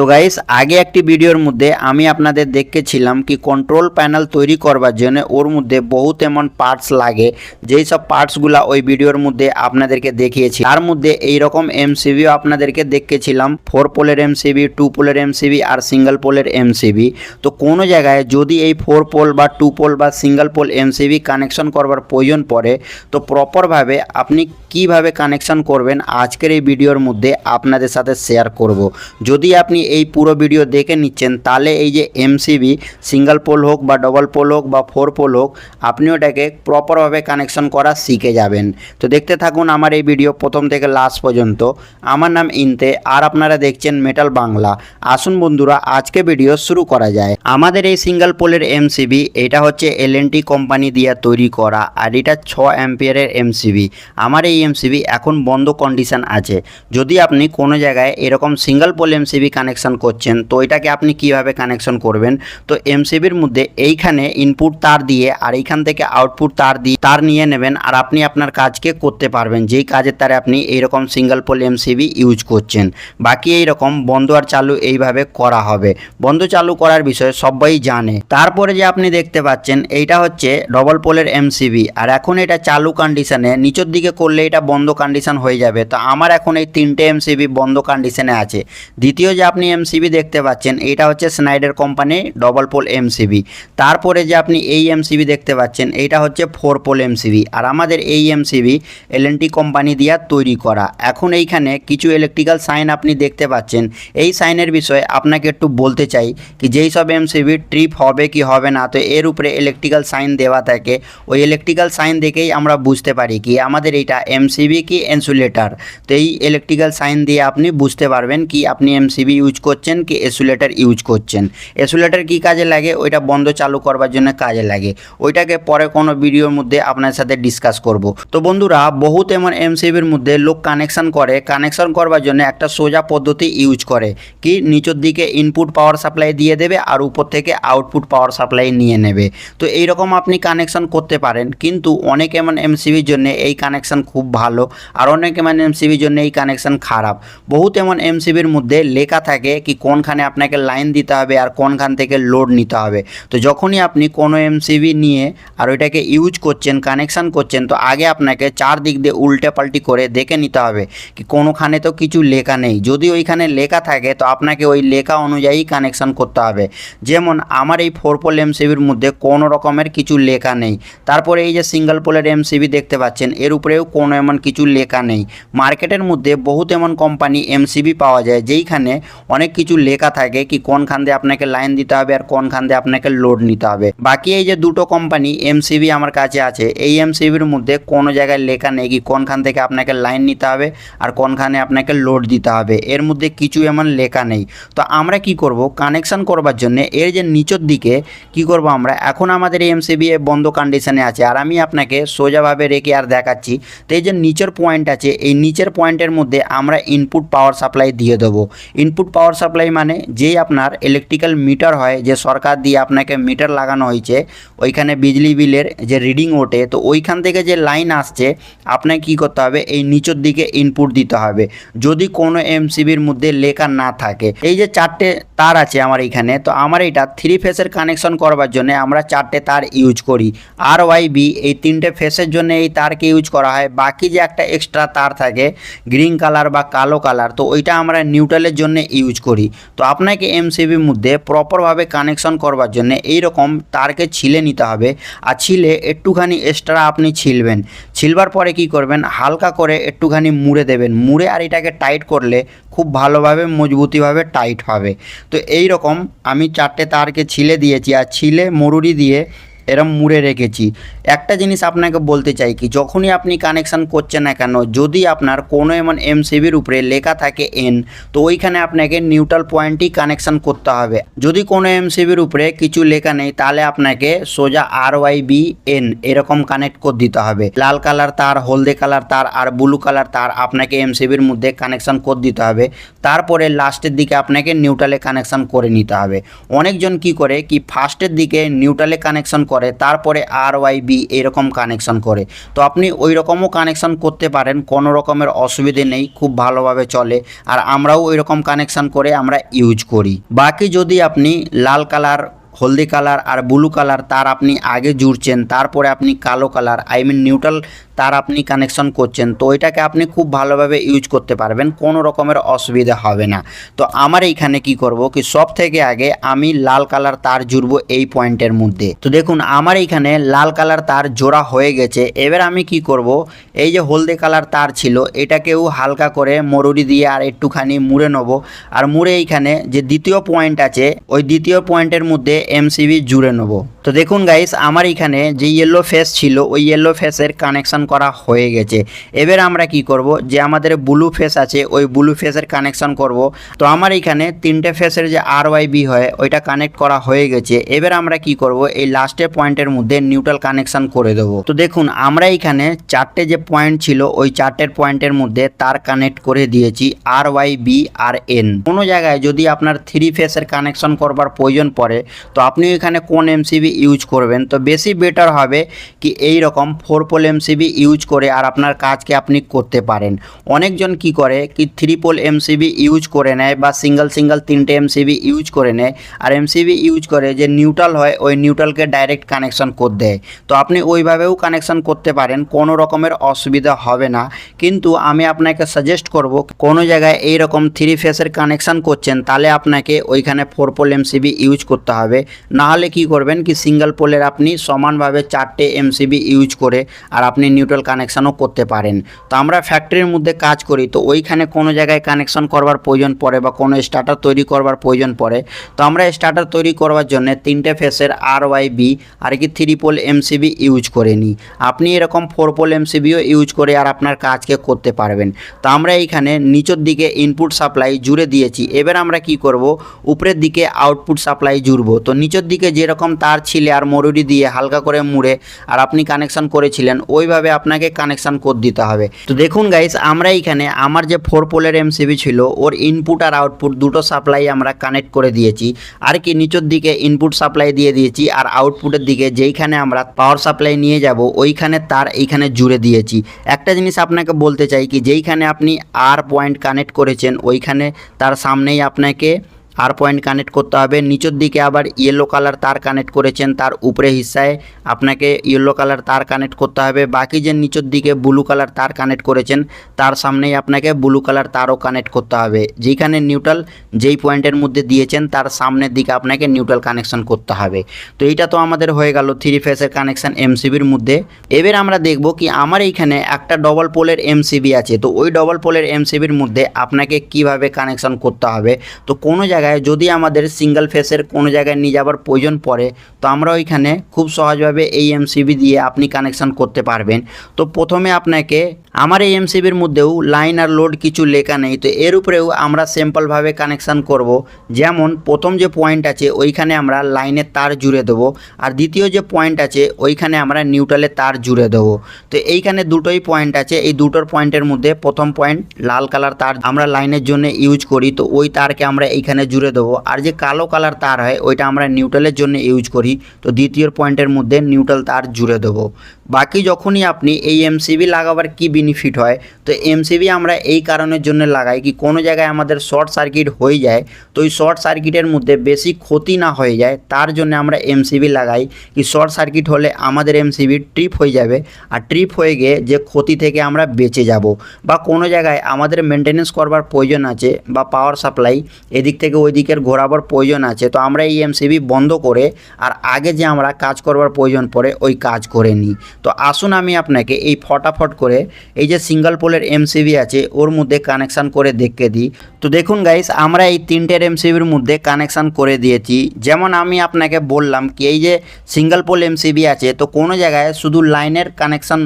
তো গাইস আগে একটি ভিডিওর মধ্যে আমি আপনাদের দেখেছিলাম কি কন্ট্রোল প্যানেল তৈরি করবার জন্য ওর মধ্যে বহুত এমন পার্টস লাগে। যেই সব পার্টসগুলা ওই ভিডিওর মধ্যে আপনাদেরকে দেখিয়েছি। তার মধ্যে এই রকম এমসিবিও আপনাদেরকে দেখেছিলাম। ফোর পোলের এমসিবি টু পোলের এমসিবি আর সিঙ্গেল পোলের এমসিবি তো কোনো জায়গায় যদি এই ফোর পোল বা টু পোল বা সিঙ্গেল পোল এমসিবি কানেকশন করবার প্রয়োজন পড়ে, তো প্রপারভাবে আপনি কীভাবে কানেকশন করবেন আজকের এই ভিডিওর মধ্যে আপনাদের সাথে শেয়ার করব। যদি আপনি এই পুরো ভিডিও দেখে নিচ্ছেন, তাহলে এই যে এমসিবি সিঙ্গেল পোল হোক বা ডবল পোল হোক বা ফোর পোল হোক আপনি ওটাকে প্রপারভাবে কানেকশন করা শিখে যাবেন। তো দেখতে থাকুন আমার এই ভিডিও প্রথম থেকে লাস্ট পর্যন্ত। আমার নাম ইনতে, আর আপনারা দেখছেন মেটাল বাংলা আসুন বন্ধুরা, আজকে ভিডিও শুরু করা যায়। আমাদের এই সিঙ্গেল পোলের এমসিবি এটা হচ্ছে এল কোম্পানি দিয়ে তৈরি করা, আর এটা ছ অ্যাম্পিয়ারের এমসিবি আমার এই এমসিবি এখন বন্ধ কন্ডিশন আছে। যদি আপনি কোনো জায়গায় এরকম সিঙ্গেল পোল এমসিবি কানেকশন করছেন, তো এটাকে আপনি কীভাবে কানেকশন করবেন? তো এমসিবির মধ্যে এইখানে ইনপুট তার দিয়ে আর এইখান থেকে আউটপুট তার দিয়ে তার নিয়ে নেবেন আর আপনি আপনার কাজকে করতে পারবেন। যেই কাজের তারে আপনি এইরকম সিঙ্গেল পোল এমসিবি ইউজ করছেন। বাকি এইরকম বন্ধ আর চালু এইভাবে করা হবে। বন্ধ চালু করার বিষয়ে সবাই জানে। তারপরে যে আপনি দেখতে পাচ্ছেন, এইটা হচ্ছে ডবল পোলের এমসিবি আর এখন এটা চালু কন্ডিশনে নিচের দিকে করলে এটা বন্ধ কন্ডিশন হয়ে যাবে। তো আমার এখন এই তিনটে এমসিবি বন্ধ কন্ডিশনে আছে। দ্বিতীয় যে আপনি এমসিবি দেখতে পাচ্ছেন, এটা হচ্ছে Schneider company double pole MCB তারপরে যে আপনি এই এমসিবি দেখতে পাচ্ছেন এইটা হচ্ছে ফোর পোল এমসিবি আর আমাদের এই এমসিবি এলএনটি কোম্পানি দিয়ে তৈরি করা। এখন এইখানে কিছু ইলেকট্রিক্যাল সাইন আপনি দেখতে পাচ্ছেন। এই সাইনের বিষয়ে আপনাকে একটু বলতে চাই কি, যেই সব এমসিবি ট্রিপ হবে কি হবে না, তো এর উপরে ইলেকট্রিক্যাল সাইন দেওয়া থাকে। ওই ইলেকট্রিক্যাল সাইন দেখেই আমরা বুঝতে পারি কি, আমাদের এইটা এমসিবি কি ইনসুলেটার তো এই ইলেকট্রিক্যাল সাইন দিয়ে আপনি বুঝতে পারবেন কি, আপনি এমসিবি ইউজ করছেন কি এসুলেটার ইউজ করছেন। এসুলেটার কি কাজে লাগে? ওইটা বন্ধ চালু করবার জন্য কাজে লাগে। ওইটাকে পরে কোনো ভিডিওর মধ্যে আপনার সাথে ডিসকাস করব। তো বন্ধুরা, বহুত এমন এমসিবির মধ্যে লোক কানেকশন করে। কানেকশন করবার জন্য একটা সোজা পদ্ধতি ইউজ করে। কি? নিচের দিকে ইনপুট পাওয়ার সাপ্লাই দিয়ে দেবে আর উপর থেকে আউটপুট পাওয়ার সাপ্লাই নিয়ে নেবে। তো এইরকম আপনি কানেকশন করতে পারেন। কিন্তু অনেক এমন এমসিবির জন্য এই কানেকশন খুব ভালো। আর অনেক এমন এমসিবির জন্য এই কানেকশন খারাপ। বহুত এমন এমসিবির মধ্যে লেখা থাকে কি কোনখানে আপনাকে লাইন দিতে হবে আর কোনখান থেকে লোড নিতে হবে। তো যখনই আপনি কোনো এমসিবি নিয়ে আর ওইটাকে ইউজ করছেন, কানেকশান করছেন, তো আগে আপনাকে চার দিক দিয়ে উল্টে পাল্টি করে দেখে নিতে হবে কি কোনোখানে তো কিছু লেখা নেই। যদি ওইখানে লেখা থাকে, তো আপনাকে ওই লেখা অনুযায়ী কানেকশান করতে হবে। যেমন আমার এই ফোর পোল এমসিবির মধ্যে কোনো রকমের কিছু লেখা নেই। তারপরে এই যে সিঙ্গেল পোলের এমসিবি দেখতে পাচ্ছেন, এর উপরেও কোনো এমন কিছু লেখা নেই। মার্কেটের মধ্যে বহুত এমন কোম্পানি এমসিবি পাওয়া যায়, যেইখানে অনেক কিছু লেখা থাকে কি কোনখান দিয়ে আপনাকে লাইন দিতে হবে আর কোনখান দিয়ে আপনাকে লোড নিতে হবে। বাকি এই যে দুটো কোম্পানি এমসিবি আমার কাছে আছে, এই এমসিবির মধ্যে কোনো জায়গায় লেখা নেই কি কোনখান থেকে আপনাকে লাইন নিতে হবে আর কোনখানে আপনাকে লোড দিতে হবে। এর মধ্যে কিছু এমন লেখা নেই। তো আমরা কি করব? কানেকশন করবার জন্য এর যে নিচের দিকে কি করব আমরা? এখন আমাদের এই এমসিবি বন্ধ কন্ডিশনে আছে। আর আমি আপনাকে সোজাভাবে রেখে আর দেখাচ্ছি। তো এই যে নিচের পয়েন্ট আছে, এই নিচের পয়েন্টের মধ্যে আমরা ইনপুট পাওয়ার সাপ্লাই দিয়ে দেবো। ইনপুট পাওয়ার সাপ্লাই মানে যেই আপনার ইলেকট্রিক্যাল মিটার হয়, যে সরকার দিয়ে আপনাকে মিটার লাগানো হয়েছে, ওইখানে বিজলি বিলের যে রিডিং ওঠে, তো ওইখান থেকে যে লাইন আসছে, আপনাকে কী করতে হবে? এই নিচের দিকে ইনপুট দিতে হবে। যদি কোনো এমসিবির মধ্যে লেখা না থাকে। এই যে চারটে তার আছে আমার এইখানে তো আমার এইটা থ্রি ফেসের কানেকশন করবার জন্য আমরা চারটে তার ইউজ করি। আর ওয়াই বি এই তিনটে ফেসের জন্য এই তারকে ইউজ করা হয়। বাকি যে একটা এক্সট্রা তার থাকে গ্রিন কালার বা কালো কালার তো ওইটা আমরা নিউট্রালের জন্য ইউজ করি। তো আপনাকে এমসিবির মধ্যে প্রপারভাবে কানেকশন করবার জন্য এই রকম তারকে ছিলে নিতে হবে। আর ছিলে একটুখানি এক্সট্রা আপনি ছিলবেন। ছিলবার পরে কি করবেন? হালকা করে একটুখানি মুড়ে দেবেন। মুড়ে আর এটাকে টাইট করলে খুব ভালোভাবে, মজবুতিভাবে টাইট হবে। তো এই রকম আমি চারটে তারকে ছিলে দিয়েছি। আর ছিলে মরুরি দিয়ে এরম মুড়ে রেখেছি। একটা জিনিস আপনাকে বলতে চাই কি, যখনই আপনি কানেকশান করছেন না কেন, যদি আপনার কোনো এমন এমসিবির উপরে লেখা থাকে এন তো ওইখানে আপনাকে নিউট্রাল পয়েন্টই কানেকশান করতে হবে। যদি কোনো এমসিবির উপরে কিছু লেখা নেই, তাহলে আপনাকে সোজা আর ওয়াই বি এন এরকম কানেক্ট করে দিতে হবে। লাল কালার তার, হলদে কালার তার আর ব্লু কালার তার আপনাকে এমসিবির মধ্যে কানেকশান করে দিতে হবে। তারপরে লাস্টের দিকে আপনাকে নিউট্রালে কানেকশান করে নিতে হবে। অনেকজন কি করে, কি ফার্স্টের দিকে নিউট্রালে কানেকশন করে, তারপরে আর ওয়াই বি এরকম কানেকশন করে। তো আপনি ওই রকমও কানেকশন করতে পারেন, কোনো রকমের অসুবিধে নেই, খুব ভালোভাবে চলে। আর আমরাও ওই রকম কানেকশন করে আমরা ইউজ করি। বাকি যদি আপনি লাল কালার, হলদি কালার আর ব্লু কালার, তার আপনি আগে জুড়ছেন, তারপরে আপনি কালো কালার আই মিন নিউট্রাল তার আপনি কানেকশন করছেন, তো ওইটাকে আপনি খুব ভালোভাবে ইউজ করতে পারবেন, কোনো রকমের অসুবিধা হবে না। তো আমার এইখানে কি করব কি সব থেকে আগে আমি লাল কালার তার জুড়বো এই পয়েন্টের মধ্যে। তো দেখুন, আমার এইখানে লাল কালার তার জোড়া হয়ে গেছে, এবার আমি কি করব, এই যে হলদে কালার তার ছিল, এটাকেও হালকা করে মরুরি দিয়ে আর একটুখানি মুড়ে নেব। আর মুড়ে এইখানে যে দ্বিতীয় পয়েন্ট আছে, ওই দ্বিতীয় পয়েন্টের মধ্যে এমসিবি জুড়ে নেব। তো দেখুন গাইস আমার এখানে যে ইয়েলো ফেস ছিল, ওই ইয়েলো ফেসের কানেকশন করা হয়ে গেছে। এবার আমরা কি করব? যে আমাদের ব্লু ফেস আছে, ওই ব্লু ফেসের কানেকশন করব। তো আমার এখানে তিনটে ফেসের যে আর ওয়াই বি হয়, ওইটা কানেক্ট করা হয়ে গেছে। এবার আমরা কি করব? এই লাস্টের পয়েন্টের মধ্যে নিউট্রাল কানেকশন করে দেবো। তো দেখুন, আমরা এখানে চারটে যে পয়েন্ট ছিল, ওই চারটের পয়েন্টের মধ্যে তার কানেক্ট করে দিয়েছি আর ওয়াই বি আর এন কোনো জায়গায় যদি আপনার থ্রি ফেসের কানেকশন করবার প্রয়োজন পড়ে, তো আপনি এখানে কোন এমসিবি ইউজ করবেন? তো বেশি বেটার হবে কি এই রকম ফোর পোল এমসিবি ইউজ করে আর আপনার কাজকে আপনি করতে পারেন। অনেকজন কি করে কি থ্রি পোল এমসিবি ইউজ করে নেয় বা সিঙ্গেল সিঙ্গেল তিনটে এমসিবি ইউজ করে নেয়। আর এমসিবি ইউজ করে যে নিউট্রাল হয়, ওই নিউট্রালকে ডাইরেক্ট কানেকশন করে দেয়। তো আপনি ওইভাবেও কানেকশন করতে পারেন, কোনো রকমের অসুবিধা হবে না। কিন্তু আমি আপনাকে সাজেস্ট করব, কোনো জায়গায় এই রকম থ্রি ফেসের কানেকশন করছেন, তাহলে আপনাকে ওইখানে ফোর পোল এমসিবি ইউজ করতে হবে। নাহলে কি করবেন, কি সিঙ্গেল পোলের আপনি সমানভাবে চারটে এমসিবি ইউজ করে আর আপনি নিউট্রাল কানেকশনও করতে পারেন। তো আমরা ফ্যাক্টরির মধ্যে কাজ করি, তো ওইখানে কোনো জায়গায় কানেকশন করবার প্রয়োজন পড়ে বা কোনো স্টার্টার তৈরি করবার প্রয়োজন পড়ে। তো আমরা স্টার্টার তৈরি করবার জন্য তিনটে ফেসের আর ওয়াই বি আর কি থ্রি পোল এমসিবি ইউজ করে নিই। আপনি এরকম ফোর পোল এমসিবিও ইউজ করে আর আপনার কাজকে করতে পারবেন। তো আমরা এইখানে নিচের দিকে ইনপুট সাপ্লাই জুড়ে দিয়েছি। এবার আমরা কি করব? উপরের দিকে আউটপুট সাপ্লাই জুড়বো। তো নিচের দিকে যেরকম তার ছিলে আর মরুরি দিয়ে হালকা করে মুড়ে আর আপনি কানেকশন করেছিলেন, ওইভাবে আপনাকে কানেকশন করে দিতে হবে। তো দেখুন গাইস আমরা এইখানে আমার যে ফোর পোলের এমসিবি ছিল, ওর ইনপুট আর আউটপুট দুটো সাপ্লাই আমরা কানেক্ট করে দিয়েছি। আর কি নিচের দিকে ইনপুট সাপ্লাই দিয়ে দিয়েছি আর আউটপুটের দিকে যেইখানে আমরা পাওয়ার সাপ্লাই নিয়ে যাব, ওইখানে তার এইখানে জুড়ে দিয়েছি। একটা জিনিস আপনাকে বলতে চাই কি, যেইখানে আপনি আর পয়েন্ট কানেক্ট করেছেন, ওইখানে তার সামনেই আপনাকে আর পয়েন্ট কানেক্ট করতে হবে। নিচের দিকে আবার ইয়েলো কালার তার কানেক্ট করেছেন, তার উপরে হিসায় আপনাকে ইয়েলো কালার তার কানেক্ট করতে হবে। বাকি যে নিচের দিকে ব্লু কালার তার কানেক্ট করেছেন, তার সামনেই আপনাকে ব্লু কালার তারও কানেক্ট করতে হবে। যেখানে নিউট্রাল যেই পয়েন্টের মধ্যে দিয়েছেন, তার সামনের দিকে আপনাকে নিউট্রাল কানেকশন করতে হবে। তো এইটা তো আমাদের হয়ে গেল থ্রি ফেসের কানেকশান এমসিবির মধ্যে। এবার আমরা দেখব কি আমার এইখানে একটা ডবল পোলের এমসিবি আছে। তো ওই ডবল পোলের এমসিবির মধ্যে আপনাকে কীভাবে কানেকশন করতে হবে? তো কোনো জায়গায় যদি আমাদের সিঙ্গেল ফেসের কোনো জায়গায় নিয়ে যাওয়ার প্রয়োজন পড়ে, তো আমরা ওইখানে খুব সহজভাবে এই এমসিবি দিয়ে আপনি কানেকশন করতে পারবেন। তো প্রথমে আপনাকে আমার এই এমসিবির মধ্যেও লাইন আর লোড কিছু লেখা নেই, তো এর উপরেও আমরা সিম্পলভাবে কানেকশান করব। যেমন প্রথম যে পয়েন্ট আছে, ওইখানে আমরা লাইনের তার জুড়ে দেবো, আর দ্বিতীয় যে পয়েন্ট আছে, ওইখানে আমরা নিউট্রালের তার জুড়ে দেবো। তো এইখানে দুটোই পয়েন্ট আছে, এই দুটোর পয়েন্টের মধ্যে প্রথম পয়েন্ট লাল কালার তার আমরা লাইনের জন্য ইউজ করি, তো ওই তারকে আমরা এইখানে জুড়ে দেবো। আর যে কালো কালার তার হয়, ওইটা আমরা নিউট্রালের জন্য ইউজ করি। তো দ্বিতীয় পয়েন্টের মধ্যে নিউট্রাল তার জুড়ে দেবো। বাকি যখনই আপনি এই এমসিবি লাগাবার কি বেনিফিট হয়, তো এমসিবি আমরা এই কারণের জন্য লাগাই কি কোনো জায়গায় আমাদের শর্ট সার্কিট হয়ে যায়, তো ওই শর্ট সার্কিটের মধ্যে বেশি ক্ষতি না হয়ে যায়, তার জন্য আমরা এমসিবি লাগাই কি শর্ট সার্কিট হলে আমাদের এমসিবি ট্রিপ হয়ে যাবে। আর ট্রিপ হয়ে গিয়ে যে ক্ষতি থেকে আমরা বেঁচে যাব। বা কোনো জায়গায় আমাদের মেনটেনেন্স করবার প্রয়োজন আছে বা পাওয়ার সাপ্লাই এদিক থেকে ওই দিকের ঘোরাবার প্রয়োজন আছে। তো আমরা এই এমসিবি বন্ধ করে আর আগে যে আমরা কাজ করবার প্রয়োজন পড়ে ওই কাজ করে নিই। তো আসুন আমি আপনাকে এই ফটাফট করে এই যে সিঙ্গেল পোলের এমসিবি আছে ওর মধ্যে কানেকশান করে দেখে দিই। তো দেখুন গাইস আমরা এই তিনটের এমসিবির মধ্যে কানেকশান করে দিয়েছি। যেমন আমি আপনাকে বললাম কি, এই যে সিঙ্গল পোল এমসিবি আছে, তো কোনো জায়গায় শুধু লাইনের কানেকশান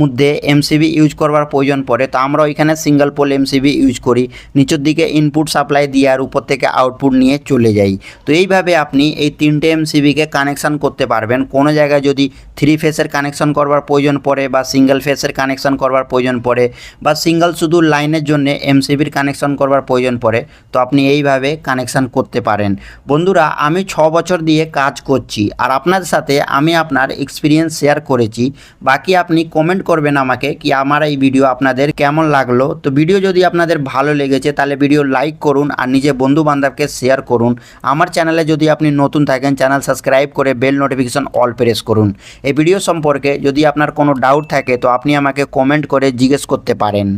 মধ্যে এমসিবি ইউজ করবার প্রয়োজন পড়ে, তো আমরা ওইখানে সিঙ্গেল পোল এমসিবি ইউজ করি। নিচের দিকে ইনপুট সাপ্লাই দিয়ে উপর থেকে আউটপুট নিয়ে চলে যাই। তো এইভাবে আপনি এই তিনটে এমসিবিকে কানেকশান করতে পারবেন। কোনো জায়গায় যদি থ্রি ফেসের কানেকশন করবার প্রয়োজন পড়ে বা সিঙ্গেল ফেসের কানেকশন করবার প্রয়োজন পড়ে বা সিঙ্গেল শুধু লাইনের জন্য এমসিবির কানেকশন করবার প্রয়োজন পড়ে, তো আপনি এইভাবে কানেকশন করতে পারেন। বন্ধুরা, আমি ছ বছর দিয়ে কাজ করছি আর আপনাদের সাথে আমি আপনার এক্সপিরিয়েন্স শেয়ার করেছি। বাকি আপনি কমেন্ট করবেন আমাকে কি আমার এই ভিডিও আপনাদের কেমন লাগল? তো ভিডিও যদি আপনাদের ভালো লেগেছে, তাহলে ভিডিও লাইক করুন আর নিজে বন্ধু বান্ধবকে শেয়ার করুন। আমার চ্যানেলে যদি আপনি নতুন থাকেন চ্যানেল সাবস্ক্রাইব করে বেল নোটিফিকেশন অল প্রেস করুন। এই ভিডিও সম্পর্কে যদি আপনার কোনো ডাউট থাকে, তো আপনি আমাকে কমেন্ট করে জিজ্ঞেস করতে পারেন।